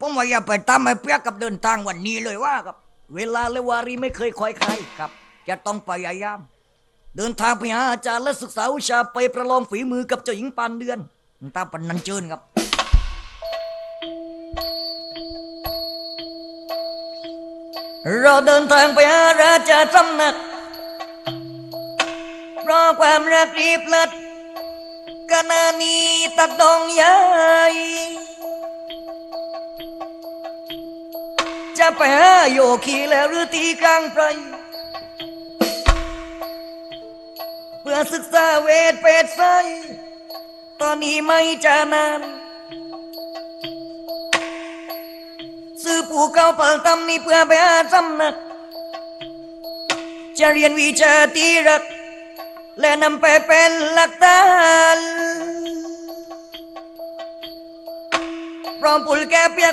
ผมว่าอย่าไปตามไอ้เปียกกับเดินทางวันนี้เลยว่าครับ เวลาและวารีไม่เคยคอยใครครับ จะต้องพยายาม เดินทางไปหาอาจารย์และศึกษาวิชาไปประลองฝีมือกับเจ้าหญิงปานเดือนตามปันนันเจิญครับเราเดินทางไปหาราชาสำนักเพราะความรักรีบลิศกนานีตัดดองใหญ่ จะไปหาโยคีแล้วหรือตีกลางไพรเพื่อศึกษาเวทเป็ดไซตอนนี้ไม่จะนานซื้อปูเก่าเปิดตำนี่เพื่อไปหาสำนัก จะเรียนวิชาตีรัก และนำไปเป็นหลักฐาน พร้อมปุลแก้เปี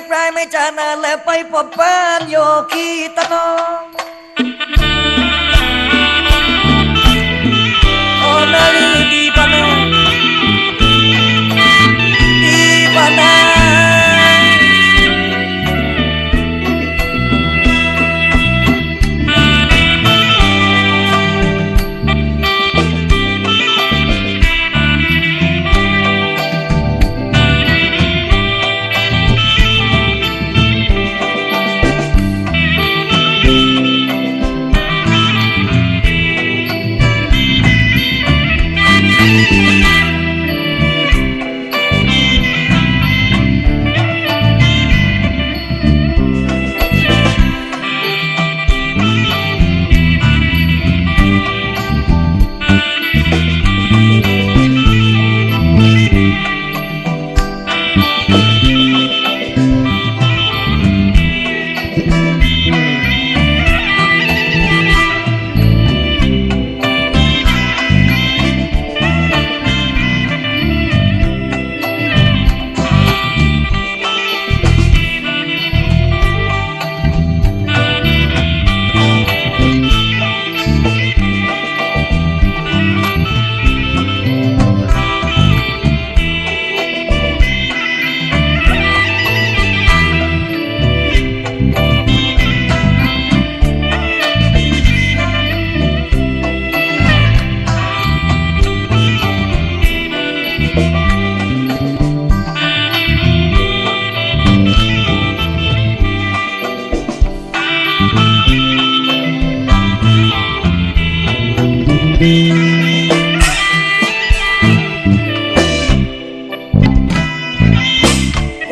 ว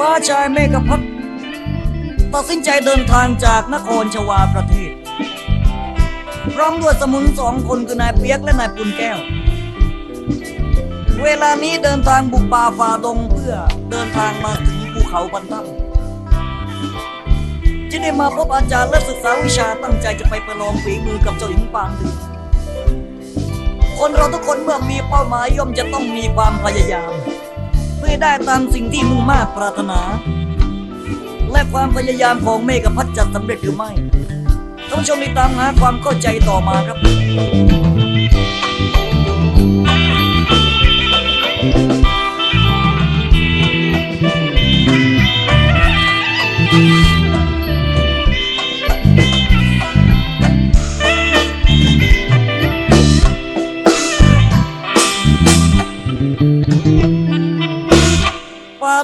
่าชายเมฆพัฒน์ตัดสินใจเดินทางจากนครชวาประเทศ พร้อมด้วยสมุนสองคนคือนายเปียกและนายปุนแก้ว เวลานี้เดินทางบุกป่าฝ่าดงเพื่อเดินทางมาถึงภูเขาบรรทัดที่ได้มาพบอาจารย์และศึกษาวิชาตั้งใจจะไปประลองฝีมือกับเจ้าหญิงปางดือนคนเราทุกคนเมื่อมีเป้าหมายย่อมจะต้องมีความพยายาม เพื่อได้ตามสิ่งที่มุ่งมา่ปรารถนา และความพยายามของเมฆพัฒจะสำเร็จหรือไม่ท่านผู้ชมติดตามหาความเข้าใจต่อมาครับ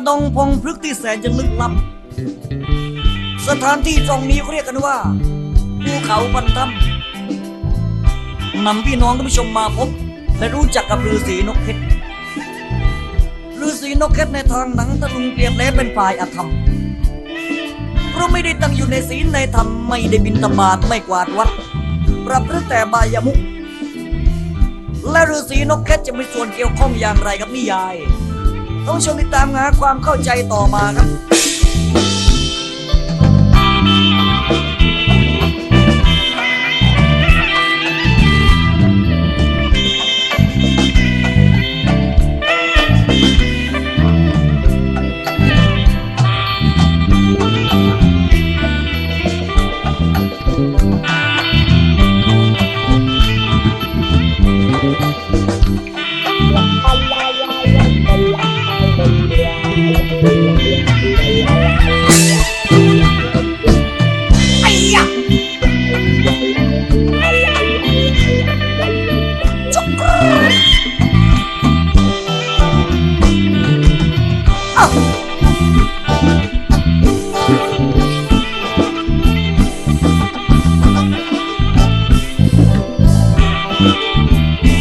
ดงพงพฤกษ์ที่แสนจะลึกลับ สถานที่ตรงนี้เขาเรียกกันว่าภูเขาบรรทัมนำพี่น้องท่านผู้ชมมาพบ และรู้จักกับฤาษีนกเพชรฤาษีนกเพชรในทางหนังตะลุงเปรียบแล้วเป็นฝ่ายอธรรมเพราะไม่ได้ตั้งอยู่ในศีลในธรรมไม่ได้บินตบาทไม่กวาดวัดประพฤติแต่บายมุขและฤาษีนกเพชรจะมีส่วนเกี่ยวข้องอย่างไรกับนิยาย ต้องชมติดตามหาความเข้าใจต่อมาครับ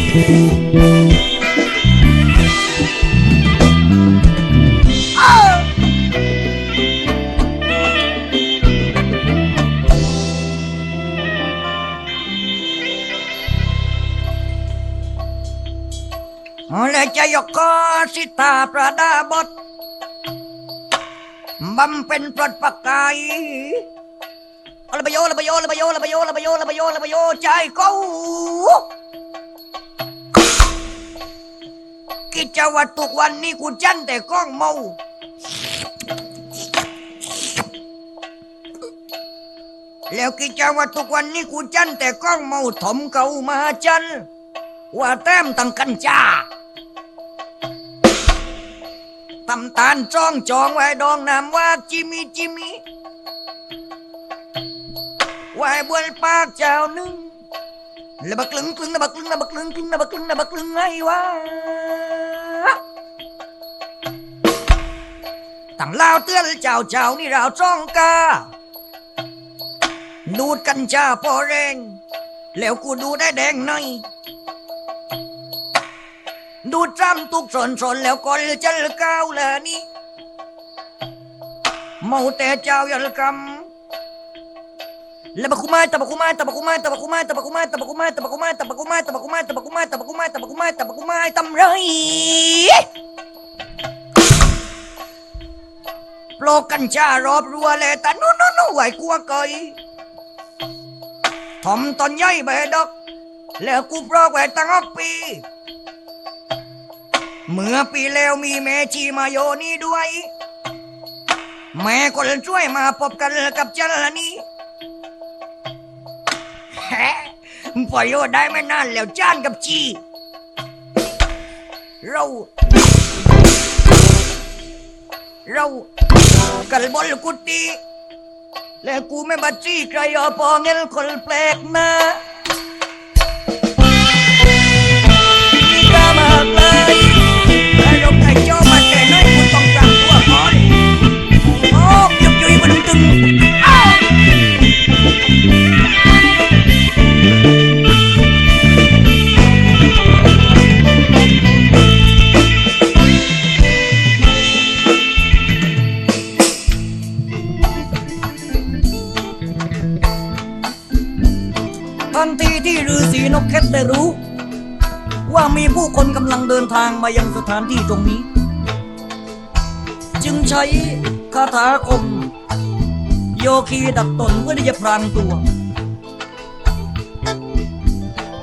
และจะยกกอสิตาประดาบทบำเป็นปลดประกายละบโยละบโยละบโยละบโยละบโยละบโยละบโยใจกู กิจวัตรทุกวันนี้กูจันแต่กล้องเมาแล้วกิจวัตรทุกวันนี้กูจันแต่กล้องเมาถมเก่ามาจันว่าแต้มตังกันจ้าตำตาลจ้องจองไว้ดองน้ำว่าจิมีจิมีไว้บนปากเจ้าหนึ่งแล้วบักลึงกลึงนะบักลึงนะบักลึงกลึงนะบักลึงนะบักลึงไงวะ ตั้งลาวเตือนเจ้าเจ้านี่เราจ้องกาดูดกันจ้าพอแรง แล้วกูดูได้แดงหน่อยดูจำทุกสนสนแล้วก็เลยจะลก้าวเลยนี่เมาแต่เจ้าอย่าละกำแล้วบักคุไม้ตะบักคุไม้ตะบักคุไม้ตะบักคุไม้ตะบักคุไม้ตะบักคุไม้ตะบักคุไม้ตะบักคุไม้ตะบักคุไม้ตะบักคุไม้ตะบักคุไม้ตะบักคุไม้ตะบักคุไม้ตำไร โปลกกัญชารอบรัวเลยแต่นู้นนู้นไหวกลัวเกยทอมตอนย่อยใบดอก แล้วกูปลอกไว้ตั้งออกปี เมื่อปีแล้วมีแม่ชีมาโยนี่ด้วย แม่คนช่วยมาพบกันกับฉันละนี่แฮะพอยโยได้ไม่นานแล้วจ้านกับชีเราเรา กันบนกุฏิและกูไม่บัดจี้ใครเอาพอเงินคนแปลกหน้า ทันทีที่ฤาษีนกแคทได้รู้ ว่ามีผู้คนกำลังเดินทางมายังสถานที่ตรงนี้ จึงใช้คาถาคม โยคีดักตนเพื่อที่จะพรางตัว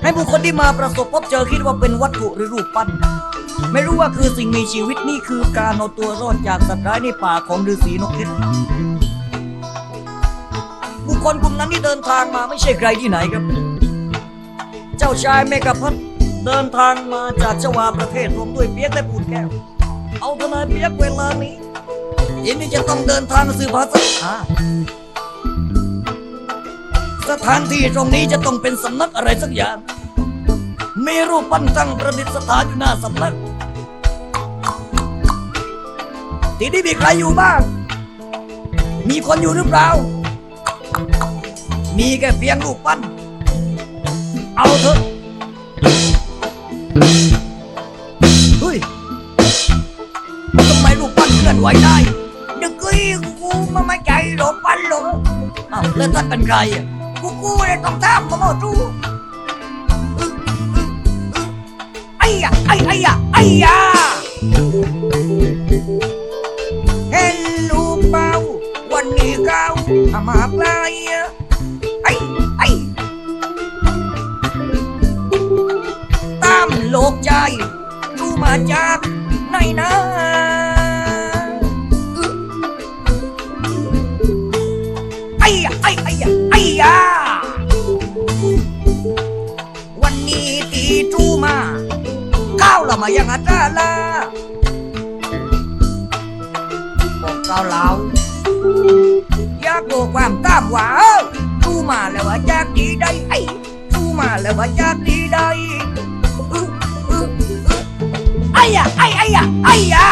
ให้ผู้คนที่มาประสบพบเจอคิดว่าเป็นวัตถุหรือรูปปั้น ไม่รู้ว่าคือสิ่งมีชีวิตนี่คือการเอาตัวรอดจากสัตว์ร้ายในป่าของฤาษีนกเข็ดผู้คนกลุ่มนั้นที่เดินทางมาไม่ใช่ใครที่ไหนครับ เจ้าชายเมกะพัทเดินทางมาจากชวาประเทศรวมด้วยเปียกและปูนแก้ว เอาทนายเปียกเวลานี้ยินดีจะต้องเดินทางสืบหาสักหาสถานที่ตรงนี้จะต้องเป็นสำนักอะไรสักอย่าง มีรูปปั้นตั้งประดิษฐานอยู่หน้าสำนัก ที่นี่มีใครอยู่บ้าง มีคนอยู่หรือเปล่า มีแค่เพียงรูปปั้น เอาเถอะเฮ้ยทำไมรูปปั้นเคลื่อนไหวได้ดึกกี้กูมาไม่ใจรูปปั้นหรอกอ้าวแล้วท่านเป็นใครอะกูกูเลยต้องทำมาหมดรู้ไอ้ยะไอ้ไอ้ยะไอ้ยะ เห็นรูปเป้าวันนี้เขาทำมาไกล ใจรู้มาจากไหนนะไอ้ยะไอ้ไอ้ยะไอ้ยะวันนี้ตีจูมาก้าวเรามายังอาจาละบอกก้าวเราอยากดูความตามว่าจูมาแล้วว่าจากดีได้ไอ้จูมาแล้วว่าจากดีได้ อึ๊ะอึ๊ะอึ๊ะไอ้ ya ai ai ya ai ya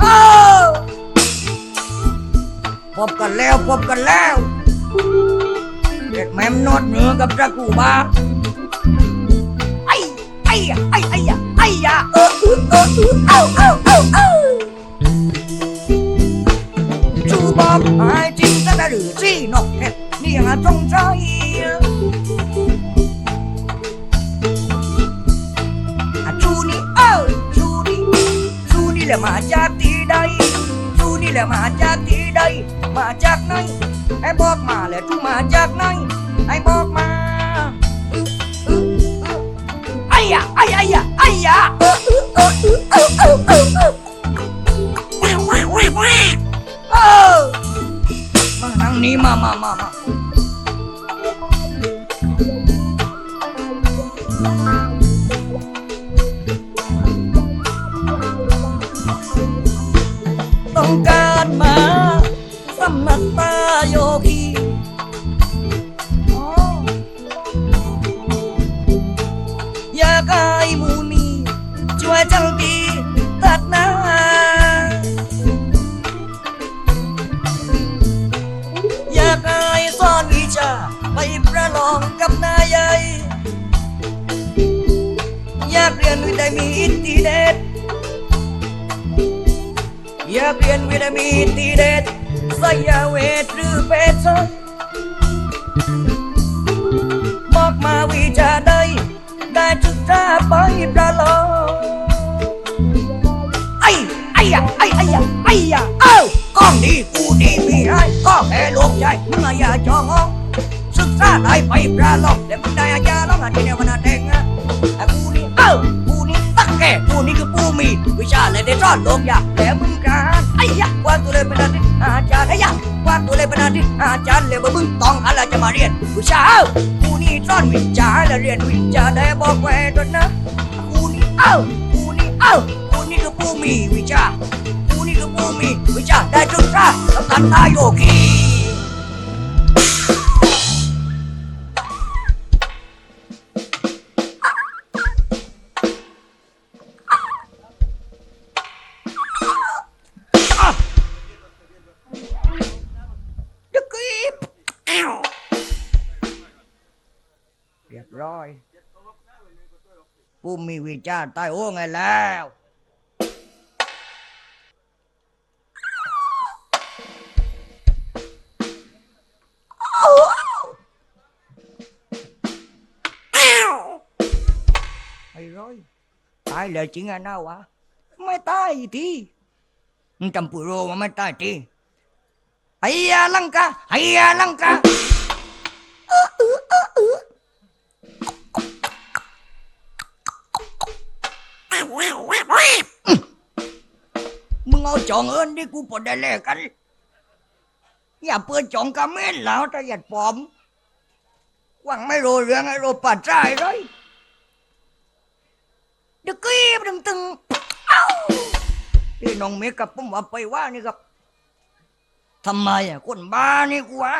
เออพบกันแล้วพบกันแล้วเด็กแม่มนอดเหนือกับตะกูบาไอ้ไอ้ไอ้ไอ้ไอ้ยาเออเออเออเออเออเออเออจูบอกไอ้จริงก็ได้หรือจีนกเห็ดนี่หาจงใจ นี่แหละมาจากที่ใดชูนี่แหละมาจากที่ใด มาจากไหนไอ้บอกมาแหละชูมาจากไหนไอ้บอกมาอึ๊ะอึ๊ะอึ๊ะไอ้ยะไอ้ไอ้ยะไอ้ยะเออเออเออเออเออเออเออว้าวว้าวว้าวเออมาทางนี้มามามามา ต้องการมาสมัครตาโยคีอ๋ออยากให้มูนีช่วยจังดีตัดหน้าอยากให้สอนวิชาไปประลองกับนายใหญ่อยากเรียนวิทามีอินทีเด็ กเรียนวิทามีอินทีเด็ดสยาเวทหรือเปชรบอกมาวิชาใดได้จุดตาไปประลองไอ้ไอ้ยะไอ้ไอ้ยะไอ้ยะเอ้ากล้องดีกูดีมีให้ก็แค่ลงใจมึงออย่าจองห้องศึกษาได้ไปปลาลอกแต่มึงได้อาจารย์ลองอะที่เนี่ยมันแต่งอะไอ้กูนี่เอ้ากูนี่ตักแก่กูนี่คือปูมีวิชาเลยได้รอดลงยาแต่มึง อาจารย์เลยว่ามึงต้องอะไรจะมาเรียนวิชาเอ้ากูนี่สอนวิชาและเรียนวิชาได้บอกแหวนด้วยนะกูนี่เอ้ากูนี่เอ้ากูนี่คือผู้มีวิชากูนี่คือผู้มีวิชาได้ศึกษาต้องตัดตาโยคี รียบร้อย ผู้มีวิชาใต้โอ้ไงแล้ว ไอ้ร้อย ตายเลยจริงอะนะวะ ไม่ตายทีมึงจำปุโรมันไม่ตายทีไอ้ยาลังกาไอ้ยาลังกา เอาจองเอินที่กูปนได้แลกกัน อย่าเปิดจองกระเม็นแล้วถ้าหยัดปลอมหวังไม่รู้เรื่องไอ้โรปัดใจเลยเด็กกี้ตึงตึงเอ้าที่น้องเมฆกับผมว่าไปว่านี่ครับทำไมอะคนบ้านี่กูวะ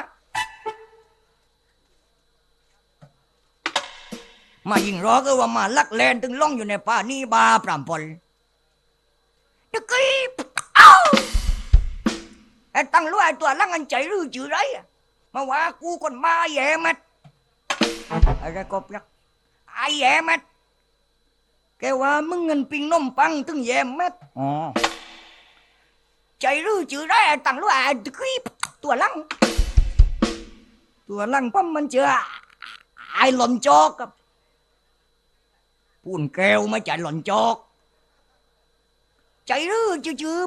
มายิงรอก็ว่ามาลักแลนถึงล่องอยู่ในป่านี่บาปรามพลเด็กกี้ ไอ้ตั้งรู้ไอ้ตัวลังอันใจรู้จือไรอะมาว่ากูคนมาแย่มัดอะไรก็เปียกไอ้แย่มัดแกว่ามึงเงินปิงนมปังถึงแย่มัดอ๋อใจรู้จือไรไอ้ตั้งรู้ไอ้เด็กกี้ตัวลัง ตัวลังปั๊มมันเจอไอ้หล่นจอกกับปูนแก้วไม่ใจหล่นจอก chạy rư chưa chưa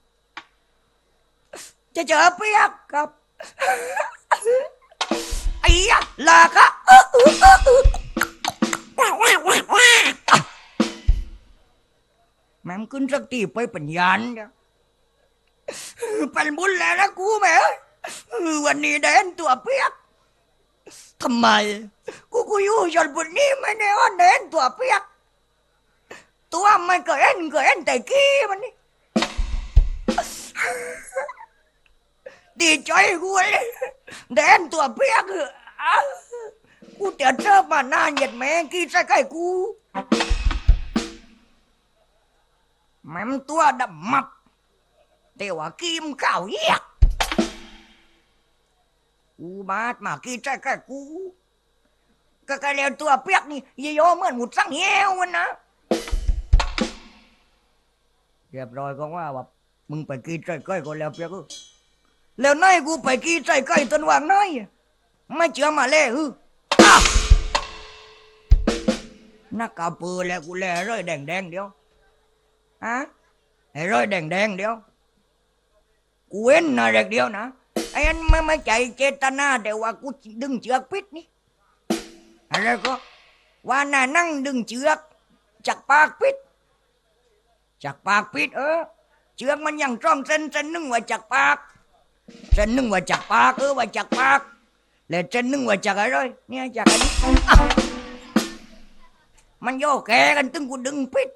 จะเจอเปียกครับไอ้ยาลาก็ว้แม่มขึ้นสักทีไปปัญญาเนี่ยเป็นบุญแล้วนะกูแม่วันนี้แดนตัวเปียกทำไม กูกูอยู่จนบุญนี้ไม่ได้ว่าแดนตัวเปียก ตัวมันก็เอ็นก็เอ็นแต่กี้มันนี่ เก่าเยียกกูบาดมากี้ใส่ใกล้กูก็กระเลียวตัวเปียกนี่ยโยเหมือนหมุดสังเหี้ยวมันนะเรียบร้อยก็ว่าแบบมึงไปกี้ใส่ใกล้ก็แล้วเปียกเออ แล้วนายกูไปกี้ใจใกล้ต้นวางน้อยไม่เชื่อมาเลยฮึอ้วนักกาเปือแล้วกูแลร้อยแดงแดงเดียวอะไอ้ร้อยแดงแดงเดียวกูเว้นนะเด็กเดียวนะไอ้อันไม่ไม่ใจเจตนาแต่ว่ากูดึงเชือกปิดนี่อะไรก็ว่าน่านั่งดึงเชือกจากปากปิดจากปากปิดเออเชือกมันยังจ้องเส้นเส้นนึงไว้จากปาก เส้นหนึ่งว่าจากปากเออว่าจากปากแล้วเส้นหนึ่งว่าจากอะไรเนี่ยจากอันนี้มันโยกแกกันตึงกูดึงปิด